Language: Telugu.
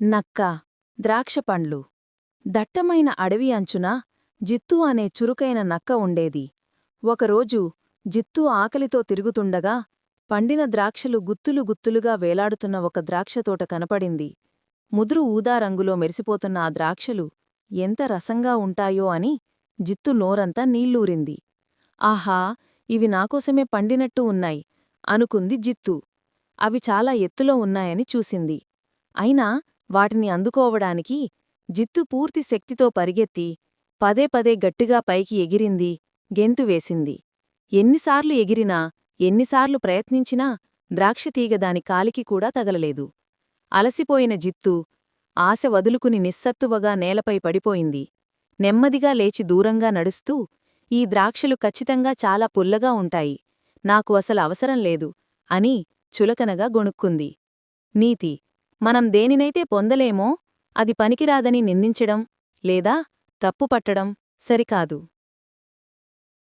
నక్క ద్రాక్షపండ్లు దట్టమైన అడవి అంచున జిత్తు అనే చురుకైన నక్క ఉండేది. ఒకరోజు జిత్తు ఆకలితో తిరుగుతుండగా పండిన ద్రాక్షలు గుత్తులు గుత్తులుగా వేలాడుతున్న ఒక ద్రాక్షతోట కనపడింది. ముదురు ఊదా రంగులో మెరిసిపోతున్న ఆ ద్రాక్షలు ఎంత రసంగా ఉంటాయో అని జిత్తు నోరంతా నీళ్ళూరింది ఆహా ఇవి నాకోసమే పండినట్టు ఉన్నాయి అనుకుంది జిత్తు. అవి చాలా ఎత్తులో ఉన్నాయని చూసింది. అయినా వాటిని అందుకోవడానికి జిత్తు పూర్తి శక్తితో పరిగెత్తి పదే పదే గట్టిగా పైకి ఎగిరింది గెంతు వేసింది. ఎన్నిసార్లు ఎగిరినా ఎన్నిసార్లు ప్రయత్నించినా ద్రాక్షతీగ దాని కాలికి కూడా తగలలేదు. అలసిపోయిన జిత్తు ఆశ వదులుకుని నిస్సత్తువగా నేలపై పడిపోయింది. నెమ్మదిగా లేచి దూరంగా నడుస్తూ ఈ ద్రాక్షలు ఖచ్చితంగా చాలా పుల్లగా ఉంటాయి. నాకు అసలు అవసరం లేదు అని చులకనగా గొణుక్కుంది. నీతి మనం దేనినైతే పొందలేమో అది పనికిరాదని నిందించడం లేదా తప్పుపట్టడం సరికాదు.